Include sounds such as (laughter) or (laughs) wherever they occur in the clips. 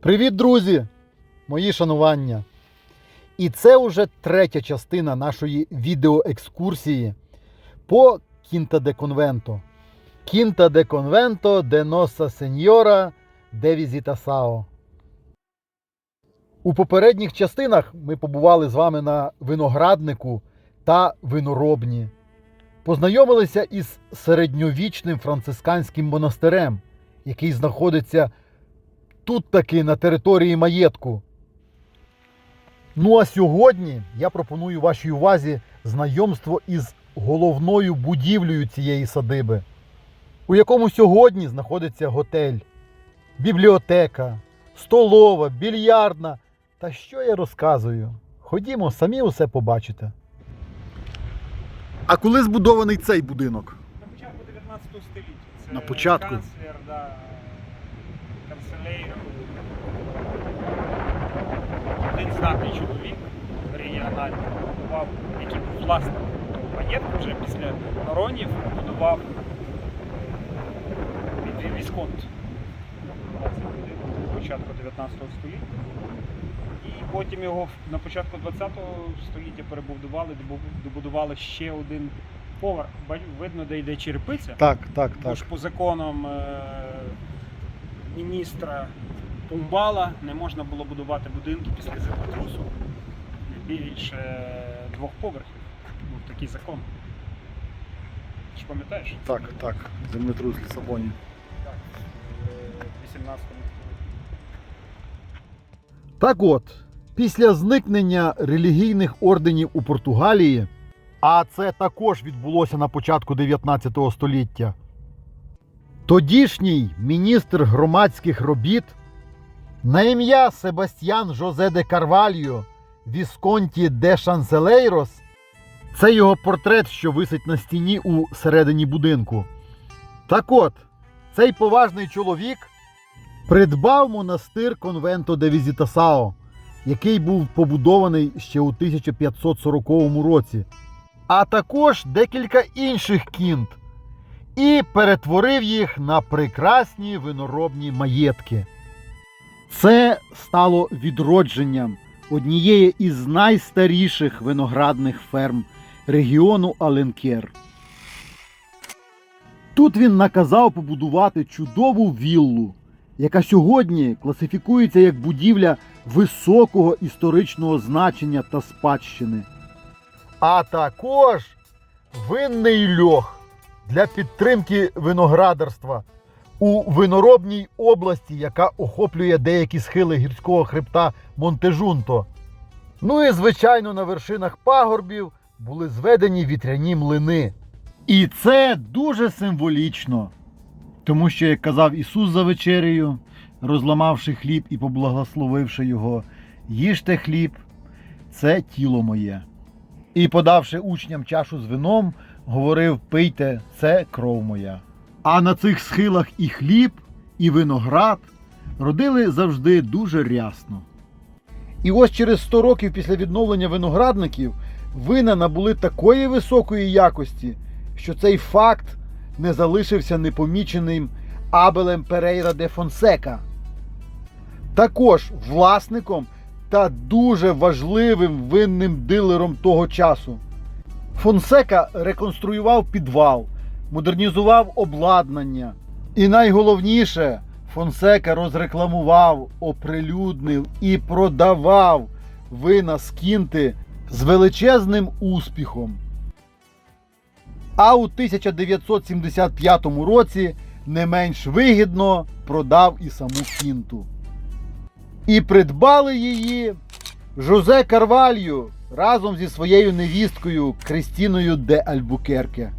Привіт, друзі! Мої шанування. І це вже третя частина нашої відеоекскурсії по Кінта де Конвенто. Кінта де Конвенто де Носа Сеньора де Візіта Сао. У попередніх частинах ми побували з вами на винограднику та виноробні. Познайомилися із середньовічним францисканським монастирем, який знаходиться тут таки на території маєтку. Ну а сьогодні я пропоную вашій увазі знайомство із головною будівлею цієї садиби, у якому сьогодні знаходиться готель, бібліотека, столова, більярдна. Та що я розказую? Ходімо, самі усе побачите. А коли збудований цей будинок? На початку 19 століття. Це На початку? Канцлер, да, канцелей. Один знатний чоловік регіональний будував, який був власником маєтку вже після Норонів, будував від- від Вісконт. На початку 19 століття. І потім його на початку 20 століття перебудували, добудували ще один поверх. Видно, де йде черепиця. Так, так, Бо ж по законам е, міністра Пумбала не можна було будувати будинки після землетрусу більше двох поверхів. Був такий закон. Ти ж пам'ятаєш? Так, так. Землетрус в Лісабоні. Так. В 18 Так от, після зникнення релігійних орденів у Португалії, а це також відбулося на початку 19 століття, тодішній міністр громадських робіт на ім'я Себастьян Жозе де Карвальо Вісконті де Шанселейрос, це його портрет, що висить на стіні у середині будинку. Так от, цей поважний чоловік придбав монастир конвенто де Візітасао, який був побудований ще у 1540 році, а також декілька інших кінт, і перетворив їх на прекрасні виноробні маєтки. Це стало відродженням однієї із найстаріших виноградних ферм регіону Аленкер. Тут він наказав побудувати чудову віллу, яка сьогодні класифікується як будівля високого історичного значення та спадщини. А також винний льох для підтримки виноградарства у виноробній області, яка охоплює деякі схили гірського хребта Монтежунто. Ну і, звичайно, на вершинах пагорбів були зведені вітряні млини. І це дуже символічно. Тому що, як казав Ісус за вечерею, розламавши хліб і поблагословивши його, їжте хліб, це тіло моє. І подавши учням чашу з вином, говорив: пийте, це кров моя. А на цих схилах і хліб, і виноград родили завжди дуже рясно. І ось через 100 років після відновлення виноградників вина набули такої високої якості, що цей факт не залишився непоміченим Абелем Перейра де Фонсека. Також власником та дуже важливим винним дилером того часу. Фонсека реконструював підвал, модернізував обладнання. І найголовніше, Фонсека розрекламував, оприлюднив і продавав вина з кінти з величезним успіхом. А у 1975 році не менш вигідно продав і саму кінту. І придбали її Жозе Карвалью разом зі своєю невісткою Кристіною де Альбукерке.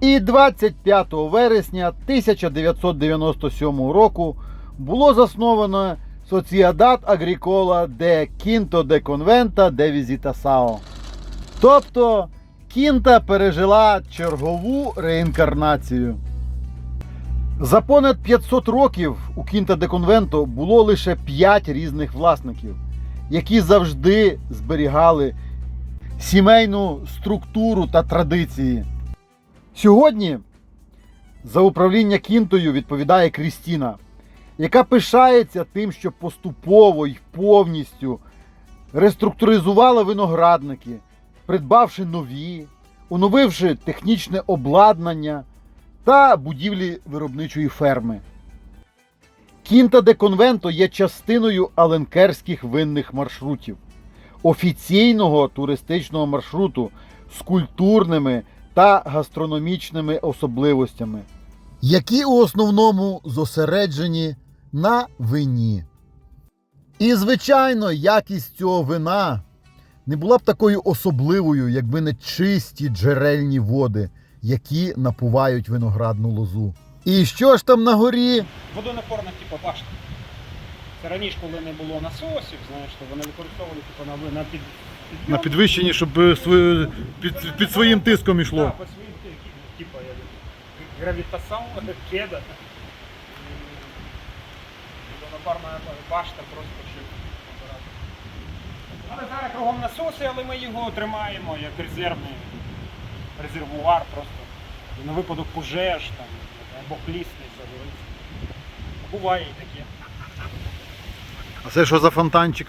І 25 вересня 1997 року було засновано Sociedad Agricola de Quinto de Conventa de Visitação. Тобто Кінта пережила чергову реінкарнацію. За понад 500 років у Кінта де Конвенто було лише 5 різних власників, які завжди зберігали сімейну структуру та традиції. Сьогодні за управління Кінтою відповідає Крістіна, яка пишається тим, що поступово й повністю реструктуризувала виноградники, придбавши нові, оновивши технічне обладнання та будівлі виробничої ферми. Кінта де Конвенто є частиною аленкерських винних маршрутів, офіційного туристичного маршруту з культурними та гастрономічними особливостями, які у основному зосереджені на вині. І, звичайно, якість цього вина не була б такою особливою, якби не чисті джерельні води, які напувають виноградну лозу. І що ж там на горі? Водонапорна, типу, башта. Це раніше, коли не було насосів, знаєш, то вони використовували типу, на, на, під, підйом. На підвищенні, щоб е, свою- під, під своїм тиском ішло. Да, по своїм, ті- типу, як гравітасан, кеда. Водонапорна башта просто шик. Але зараз кругом насоси, але ми його тримаємо як резервний резервуар просто. На випадок пожеж там, або плісни загориться. Буває і таке. А це що за фонтанчик?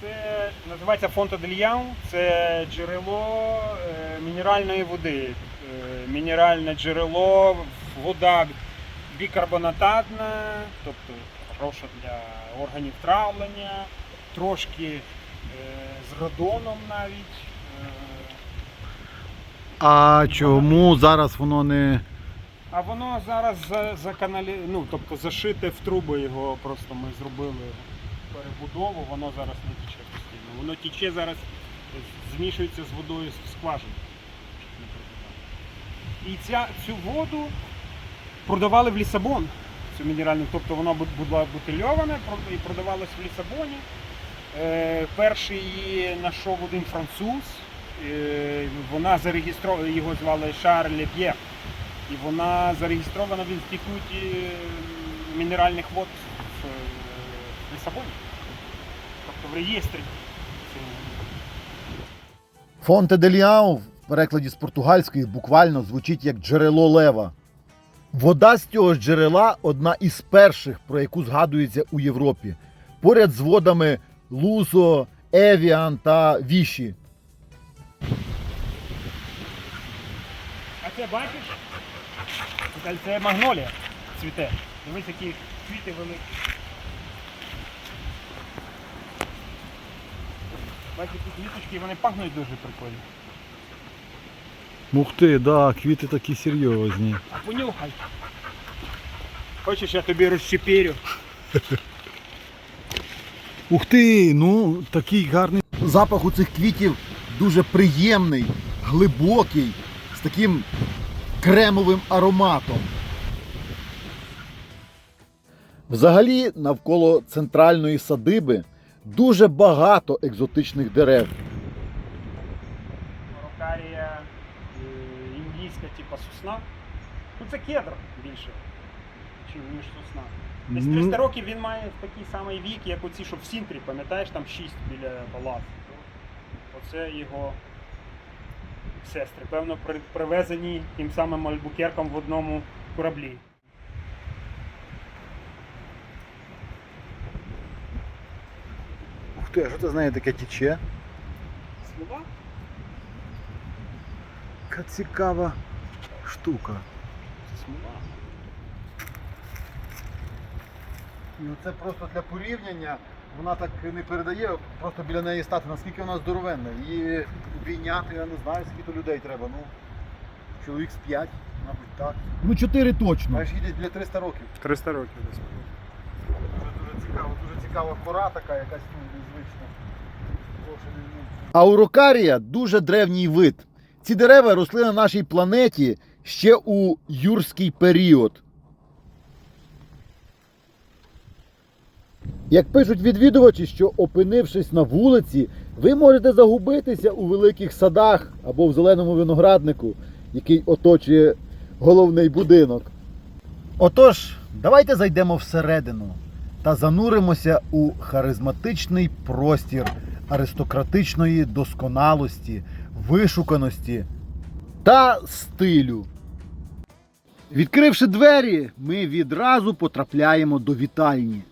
Це називається Фонта Дельян, це джерело е, мінеральної води. Е, мінеральне джерело, вода бікарбонататна, тобто хороша для органів травлення, трошки е, з радоном навіть. Е, А чому зараз воно не. А воно зараз за, заканалі... ну, тобто зашите в труби його, просто ми зробили перебудову, воно зараз не тече постійно. Воно тече зараз, змішується з водою з скважин. І ця, цю воду продавали в Лісабон, цю мінеральну, тобто вона бу- була бутильована і продавалась в Лісабоні. Е, перший її знайшов один француз. Е, вона зареєстрована, його звали Шарль П'єр. І вона зареєстрована в інституті мінеральних вод в е, Лісабоні. Тобто в реєстрі. Фонте Деліау в перекладі з португальської буквально звучить як джерело лева. Вода з цього ж джерела одна із перших, про яку згадується у Європі, поряд з водами Лусо, Евіан та Віші. А це бачиш? Це, магнолія цвіте. Дивись, які квіти великі. Бачиш, ці квіточки, вони пахнуть дуже прикольно. Ух ти, да, квіти такі серйозні. А понюхай. Хочеш, я тобі розчепірю? (laughs) Ух ти, ну такий гарний. Запах у цих квітів дуже приємний, глибокий, з таким кремовим ароматом. Взагалі, навколо центральної садиби дуже багато екзотичних дерев. Арокарія е, індійська, типа сосна. Ну це кедр більше, ніж сосна. Десь Ну. 300 років він має такий самий вік, як оці, що в Сінтрі, пам'ятаєш, там 6 біля палацу. Оце його сестри. Певно, при- привезені тим самим Альбукерком в одному кораблі. Ух ти, а що це з нею таке тече? Слова? Яка цікава штука. Це смола. Ну, це просто для порівняння. Вона так не передає, просто біля неї стати, наскільки вона здоровенна. Її обійняти, я не знаю, скільки то людей треба. Ну, чоловік з 5, мабуть, так. Ну, 4 точно. Маєш їдеш біля 300 років. 300 років десь. Дуже дуже цікаво, дуже цікава пора така, якась ну, незвична. Аурокарія дуже древній вид. Ці дерева росли на нашій планеті ще у юрський період. Як пишуть відвідувачі, що опинившись на вулиці, ви можете загубитися у великих садах або в зеленому винограднику, який оточує головний будинок. Отож, давайте зайдемо всередину та зануримося у харизматичний простір аристократичної досконалості, вишуканості та стилю. Відкривши двері, ми відразу потрапляємо до вітальні.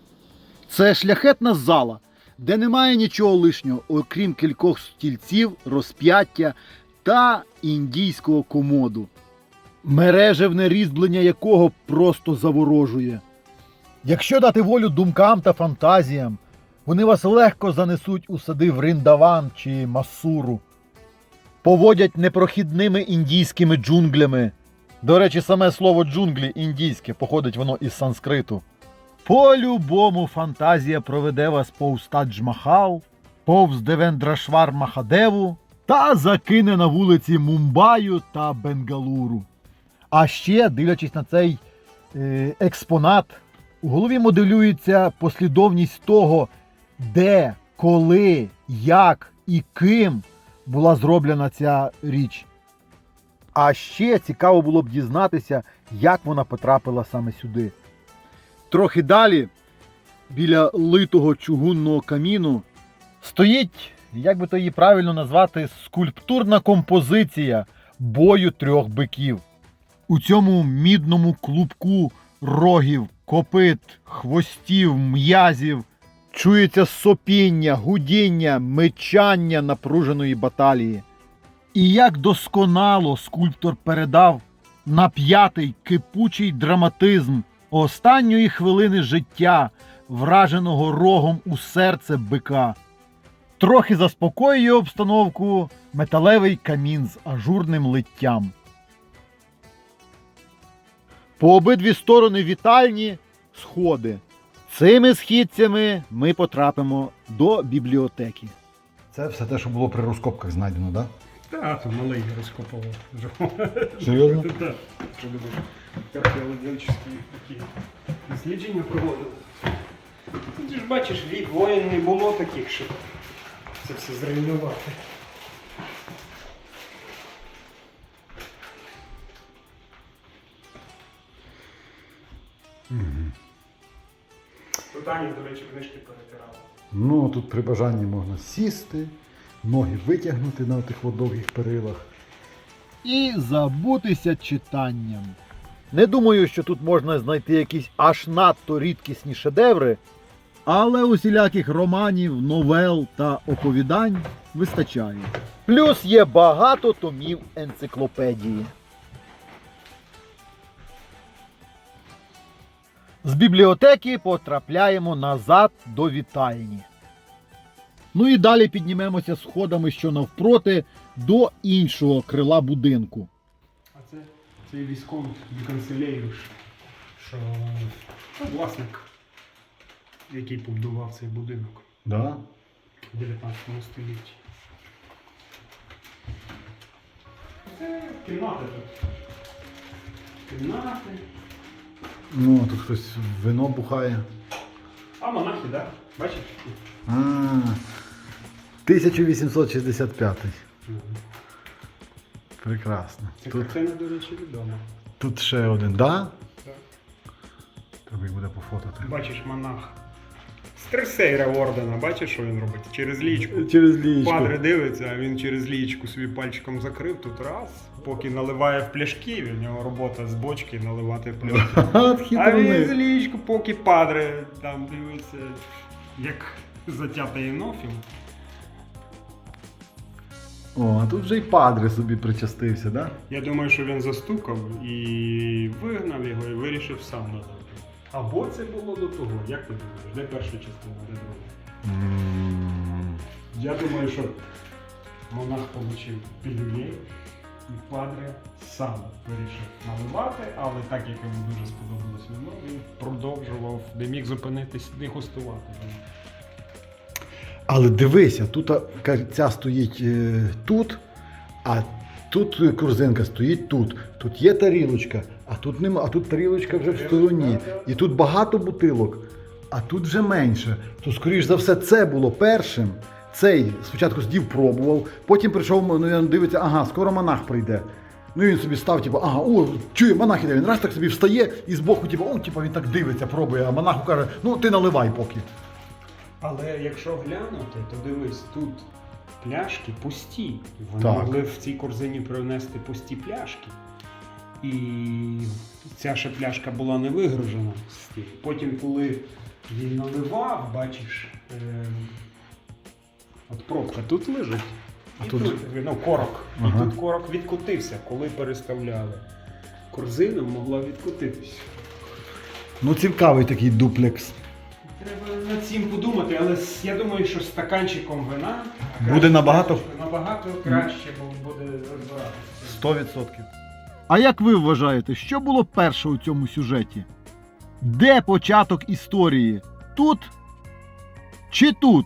Це шляхетна зала, де немає нічого лишнього, окрім кількох стільців, розп'яття та індійського комоду, мережевне різьблення якого просто заворожує. Якщо дати волю думкам та фантазіям, вони вас легко занесуть у сади Вриндаван чи Масуру, поводять непрохідними індійськими джунглями. До речі, саме слово джунглі індійське походить воно із санскриту. По-любому фантазія проведе вас повз Тадж-Махал, повз Девендрашвар Махадеву та закине на вулиці Мумбаю та Бенгалуру. А ще, дивлячись на цей е, експонат, у голові моделюється послідовність того, де, коли, як і ким була зроблена ця річ. А ще цікаво було б дізнатися, як вона потрапила саме сюди. Трохи далі, біля литого чугунного каміну, стоїть, як би то її правильно назвати, скульптурна композиція бою трьох биків. У цьому мідному клубку рогів, копит, хвостів, м'язів чується сопіння, гудіння, мечання напруженої баталії. І як досконало скульптор передав на п'ятий кипучий драматизм останньої хвилини життя, враженого рогом у серце бика. Трохи заспокоює обстановку металевий камін з ажурним литтям. По обидві сторони вітальні сходи. Цими східцями ми потрапимо до бібліотеки. Це все те, що було при розкопках знайдено, так? Так, то малий розкопував. Серйозно? (laughs) Так. Археологічні такі дослідження проводили. Ти ж бачиш, вік воїн не було таких, щоб це все зруйнувати. Тут до речі, книжки перетирала. Ну, тут при бажанні можна сісти, ноги витягнути на тих довгих перилах. і забутися читанням. Не думаю, що тут можна знайти якісь аж надто рідкісні шедеври, але усіляких романів, новел та оповідань вистачає. Плюс є багато томів енциклопедії. З бібліотеки потрапляємо назад до вітальні. Ну і далі піднімемося сходами, що навпроти, до іншого крила будинку. Цей військовий канцеляріш, що ну, власник, який побудував цей будинок Да? в 19 столітті. Це кімнати тут. Кімнати. Ну, тут хтось вино бухає. А монахи, так? Да? Бачиш? А, 1865. Прекрасно. Це Тут, картина, до речі, відома. тут ще один, да? Так. Треба їх буде пофотати. Бачиш, монах. Стресейра ордена, бачиш, що він робить? Через лічку. Через лічку. Падре дивиться, а він через лічку собі пальчиком закрив тут раз, поки наливає в пляшки, в нього робота з бочки наливати в пляшки. (laughs) А він з лічку, поки падре там дивиться, як затятий енофіл. О, а тут вже й падре собі причастився, да? Я думаю, що він застукав і вигнав його і вирішив сам назад. Або це було до того, як ти думаєш, де перша частина, де друга? М, Я думаю, що монах отримав пілюлей і падре сам вирішив наливати, але так як йому дуже сподобалось вино, він продовжував, де міг зупинитись, не гостувати. Але дивися, тут ця стоїть е, тут, а тут корзинка стоїть тут. Тут є тарілочка, а тут нема, а тут тарілочка вже в стороні. І тут багато бутилок, а тут вже менше. То, скоріш за все, це було першим. Цей спочатку сидів, пробував, потім прийшов, ну, він дивиться, ага, скоро монах прийде. Ну і він собі став, типу, ага, о, чує, монах іде. Він раз так собі встає і збоку, типу, о, типу, він так дивиться, пробує, а монаху каже, ну ти наливай поки. Але якщо глянути, то дивись, тут пляшки пусті. Вони Так. могли в цій корзині принести пусті пляшки. І ця ще пляшка була не вигружена з. Потім, коли він наливав, бачиш, е, от пробка тут лежить. А І тут- тут, ну, корок. Ага. І тут корок відкотився, коли переставляли. Корзина могла відкотитися. Ну, цікавий такий дуплекс. Треба над цим подумати, але с- я думаю, що стаканчиком вина Буде набагато- набагато краще, бо буде розбиратися. 100%. А як ви вважаєте, що було перше у цьому сюжеті? Де початок історії? Тут чи тут?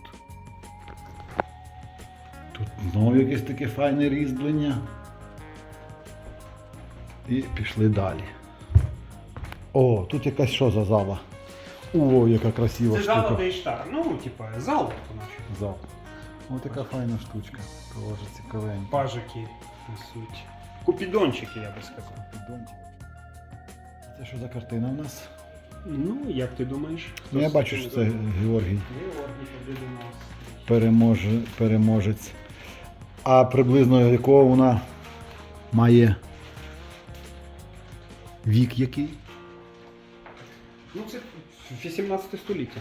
Тут знову якесь таке файне різьблення. І пішли далі. О, тут якась що за зала? О, яка красива Це штука. зал Дейштар. Ну, типа, зал по-нашому. Зал. Ось така файна штучка. Тоже цікавенька. Пажики несуть. Купідончики, я би сказав. Піддончик. Це що за картина в нас? Ну, як ти думаєш? Ну, я бачу, що це? Георгій Георгій Побєдоносний. переможе, переможець. А приблизно якого вона має вік який? Ну, це 18 століття.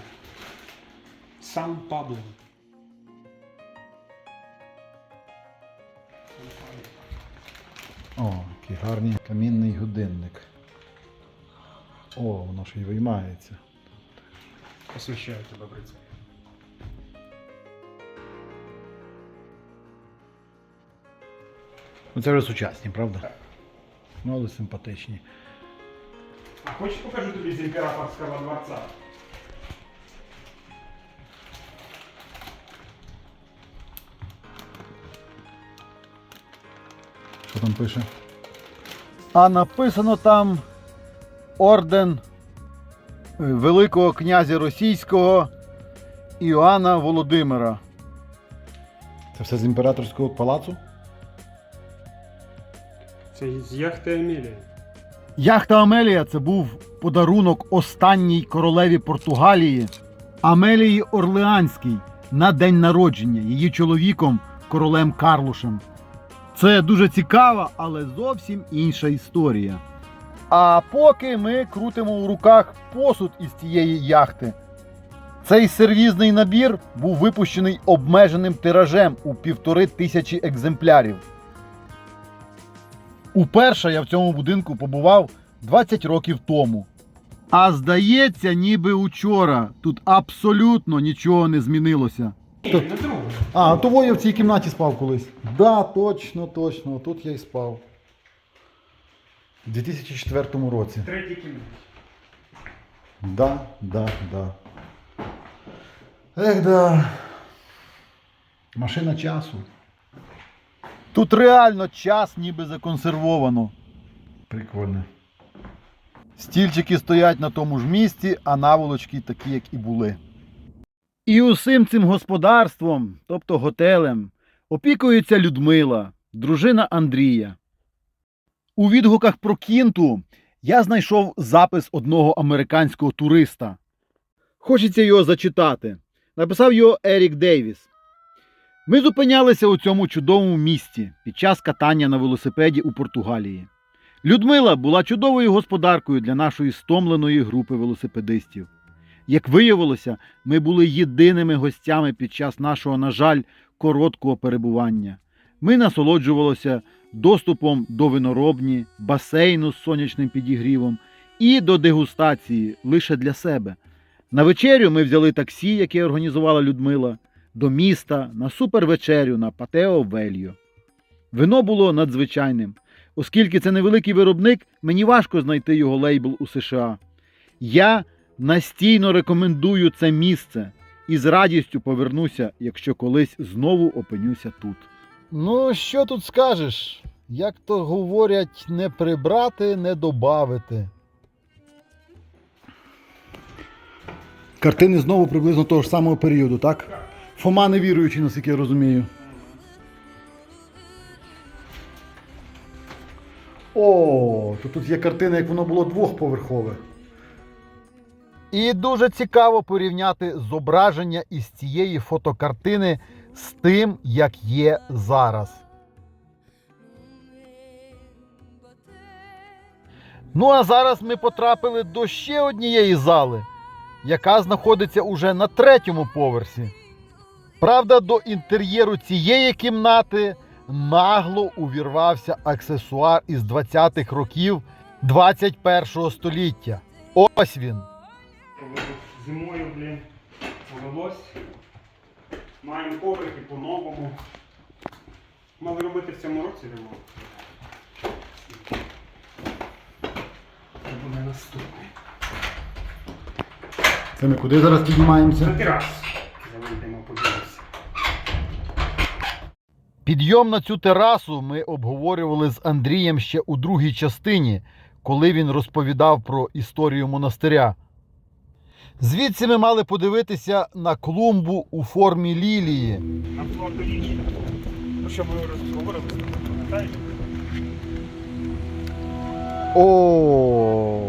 Сан Пабло. О, який гарний камінний годинник. О, воно ж і виймається. Посвящаю тебе бриця. Ну це вже сучасні, правда? Так. Ну, але симпатичні. А хочеш покажу тобі з імператорського дворца? Що там пише? А написано там орден е, Великого князя Російського Іоанна Володимира. Це все з імператорського палацу? Це з яхти Емілії. Яхта Амелія це був подарунок останній королеві Португалії Амелії Орлеанській на день народження її чоловіком королем Карлушем. Це дуже цікава, але зовсім інша історія. А поки ми крутимо у руках посуд із цієї яхти. Цей сервізний набір був випущений обмеженим тиражем у півтори тисячі екземплярів. Уперше я в цьому будинку побував 20 років тому. А здається, ніби учора тут абсолютно нічого не змінилося. А, то я в цій кімнаті спав колись. Да, точно, точно. Тут я і спав. У 2004 році. Третій кімнаті. Да, да, да. Ех, да. Машина часу. Тут реально час ніби законсервовано. Прикольно. Стільчики стоять на тому ж місці, а наволочки такі, як і були. І усім цим господарством, тобто готелем, опікується Людмила, дружина Андрія. У відгуках про кінту я знайшов запис одного американського туриста. Хочеться його зачитати. Написав його Ерік Дейвіс. Ми зупинялися у цьому чудовому місті під час катання на велосипеді у Португалії. Людмила була чудовою господаркою для нашої стомленої групи велосипедистів. Як виявилося, ми були єдиними гостями під час нашого, на жаль, короткого перебування. Ми насолоджувалися доступом до виноробні, басейну з сонячним підігрівом і до дегустації лише для себе. На вечерю ми взяли таксі, яке організувала Людмила, до міста на супервечерю на Патео Вельо. Вино було надзвичайним. Оскільки це невеликий виробник, мені важко знайти його лейбл у США. Я настійно рекомендую це місце і з радістю повернуся, якщо колись знову опинюся тут. Ну, що тут скажеш? Як то говорять, не прибрати, не добавити. Картини знову приблизно того ж самого періоду, так? Фома невіруючий, наскільки я розумію. О, то тут є картина, як воно було двохповерхове. І дуже цікаво порівняти зображення із цієї фотокартини з тим, як є зараз. Ну а зараз ми потрапили до ще однієї зали, яка знаходиться уже на третьому поверсі. Правда, до інтер'єру цієї кімнати нагло увірвався аксесуар із 20-х років 21 століття. Ось він. Зимою, блін, повелось. Маємо коврики по-новому. Мали робити в цьому році ремонт. Це буде наступний. Це ми куди зараз На піднімаємося? терасу. Підйом на цю терасу ми обговорювали з Андрієм ще у другій частині, коли він розповідав про історію монастиря. Звідси ми мали подивитися на клумбу у формі лілії. На флоту річ. Ну що ми розговорили? О.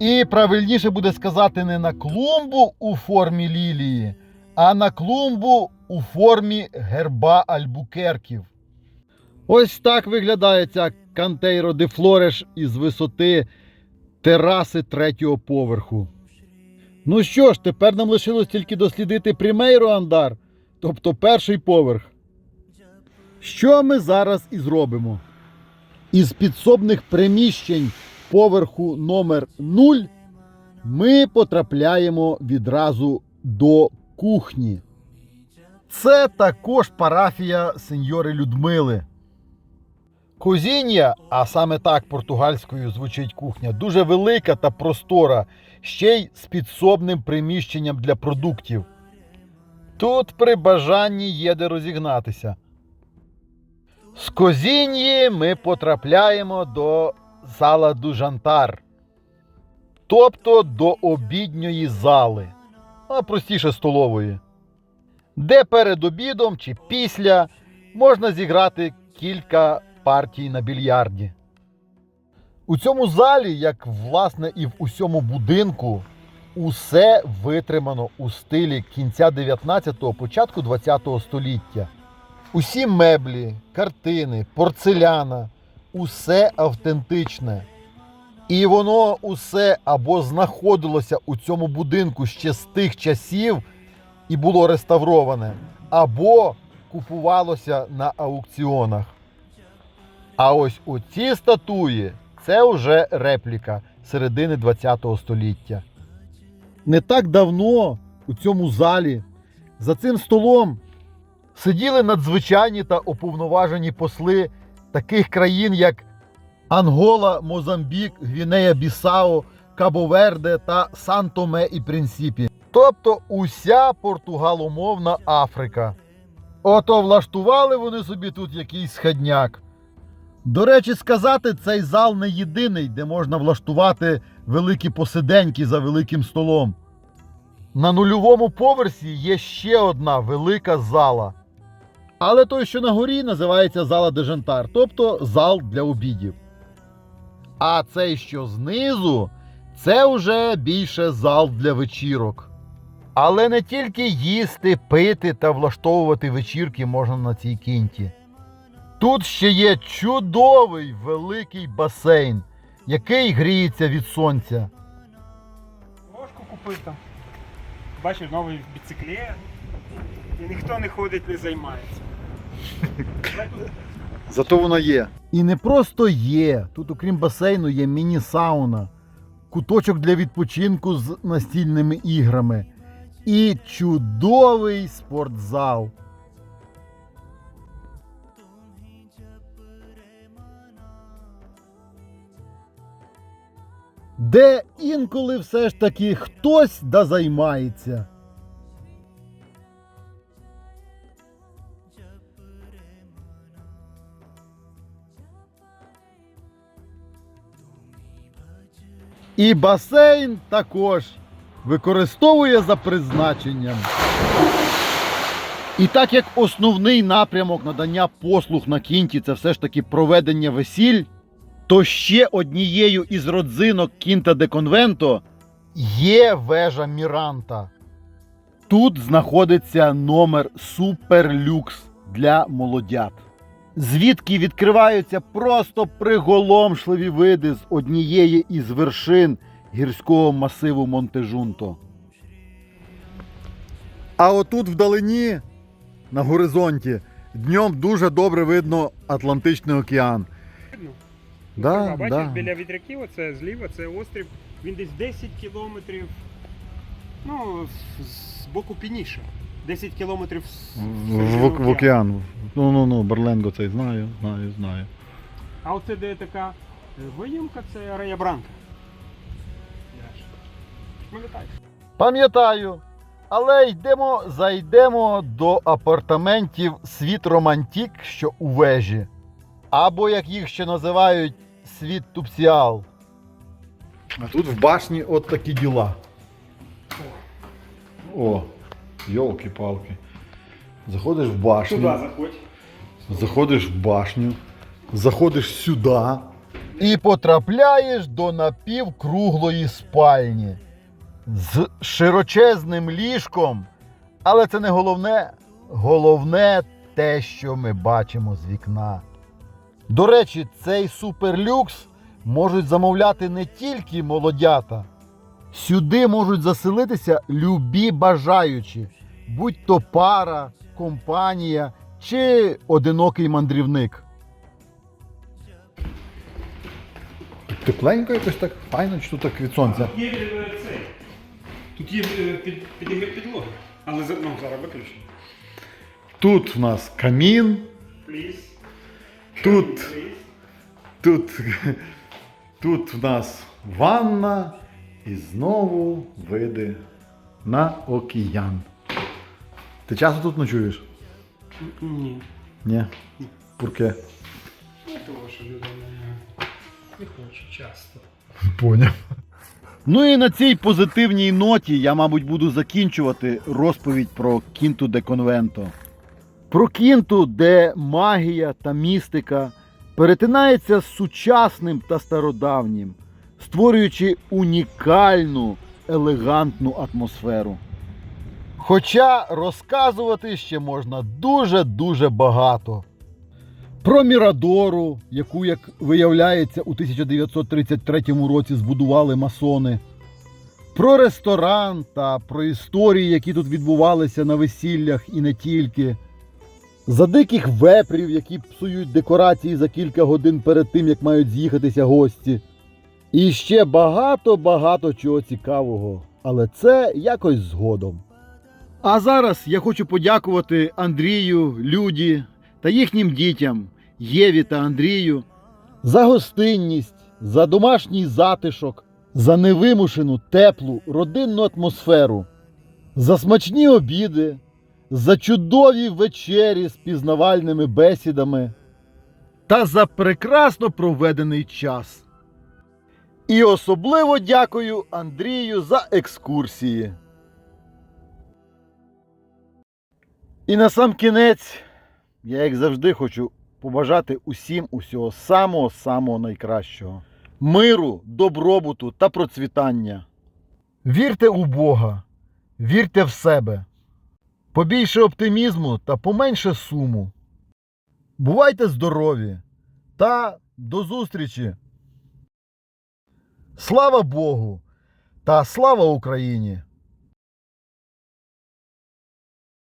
І правильніше буде сказати не на клумбу у формі лілії, а на клумбу у формі герба Альбукерків. Ось так виглядає ця Кантейро де Флореш із висоти тераси третього поверху. Ну що ж, тепер нам лишилось тільки дослідити Примейро Андар, тобто перший поверх. Що ми зараз і зробимо? Із підсобних приміщень поверху номер 0 ми потрапляємо відразу до кухні. Це також парафія сеньори Людмили. Кузіння, а саме так португальською звучить кухня, дуже велика та простора, ще й з підсобним приміщенням для продуктів. Тут при бажанні є де розігнатися. З Козіньї ми потрапляємо до зала Дужантар, тобто до обідньої зали, а простіше столової, де перед обідом чи після можна зіграти кілька партій на більярді. У цьому залі, як власне і в усьому будинку, усе витримано у стилі кінця 19-го, початку 20-го століття. Усі меблі, картини, порцеляна, усе автентичне. І воно усе або знаходилося у цьому будинку ще з тих часів і було реставроване, або купувалося на аукціонах. А ось оці статуї це вже репліка середини ХХ століття. Не так давно у цьому залі за цим столом сиділи надзвичайні та уповноважені посли таких країн, як Ангола, Мозамбік, Гвінея Бісао, Кабоверде та Сан-Томе і Принсіпі. Тобто уся португаломовна Африка. Ото влаштували вони собі тут якийсь східняк. До речі, сказати, цей зал не єдиний, де можна влаштувати великі посиденьки за великим столом. На нульовому поверсі є ще одна велика зала. Але той, що на горі, називається зала Дежантар, тобто зал для обідів. А цей, що знизу, це вже більше зал для вечірок. Але не тільки їсти, пити та влаштовувати вечірки можна на цій кінті. Тут ще є чудовий великий басейн, який гріється від сонця. Ложку купити. Бачиш, новий біциклет. І ніхто не ходить, не займається. Зато воно є. І не просто є. Тут, окрім басейну, є міні-сауна, куточок для відпочинку з настільними іграми і чудовий спортзал. Де інколи все ж таки хтось да займається. І басейн також використовує за призначенням. І так як основний напрямок надання послуг на кінті це все ж таки проведення весіль, то ще однією із родзинок Кінта де Конвенто є вежа Міранта. Тут знаходиться номер Суперлюкс для молодят. звідки відкриваються просто приголомшливі види з однієї із вершин гірського масиву Монтежунто. А отут вдалині, на горизонті, днем дуже добре видно Атлантичний океан. Видно? Да, Бачиш, да. біля вітряків, оце зліва, це острів. Він десь 10 кілометрів. Ну, з- боку півніше. 10 кілометрів з- середини океану. океан. Ну, ну, ну, Берленго цей знаю, знаю, знаю. А оце де така е, виїмка, це Рея Бранка. Пам'ятаєш? Пам'ятаю. Але йдемо, зайдемо до апартаментів Світ Романтік, що у вежі. Або як їх ще називають Світ Тупсіал. А тут в башні от такі діла. О, йолки-палки. Заходиш в башню. Туди заходь. Заходиш в башню, заходиш сюди і потрапляєш до напівкруглої спальні з широчезним ліжком. Але це не головне. Головне те, що ми бачимо з вікна. До речі, цей суперлюкс можуть замовляти не тільки молодята. Сюди можуть заселитися любі бажаючі, будь то пара, компанія чи одинокий мандрівник. Тепленько якось так файно, чи тут так від сонця. Тут є е, під, підігрів підлоги. Але ну, зараз виключно. Тут в нас камін, Пліс. тут, Пліс. тут, тут в нас ванна і знову види на океан. Ти часто тут ночуєш? Ні. Ні. Пурке. Ну, того, що люди не, не хочуть часто. Поняв. Ну і на цій позитивній ноті я, мабуть, буду закінчувати розповідь про Кінту де Конвенто. Про Кінту, де магія та містика перетинається з сучасним та стародавнім, створюючи унікальну, елегантну атмосферу. Хоча розказувати ще можна дуже-дуже багато. Про Мірадору, яку, як виявляється, у 1933 році збудували масони. Про ресторан та про історії, які тут відбувалися на весіллях і не тільки. За диких вепрів, які псують декорації за кілька годин перед тим, як мають з'їхатися гості. І ще багато-багато чого цікавого. Але це якось згодом. А зараз я хочу подякувати Андрію, Люді та їхнім дітям Єві та Андрію за гостинність, за домашній затишок, за невимушену, теплу, родинну атмосферу, за смачні обіди, за чудові вечері з пізнавальними бесідами та за прекрасно проведений час. І особливо дякую Андрію за екскурсії. І на сам кінець, я як завжди хочу побажати усім усього самого-самого найкращого. Миру, добробуту та процвітання. Вірте у Бога, вірте в себе. Побільше оптимізму та поменше суму. Бувайте здорові та до зустрічі. Слава Богу та слава Україні!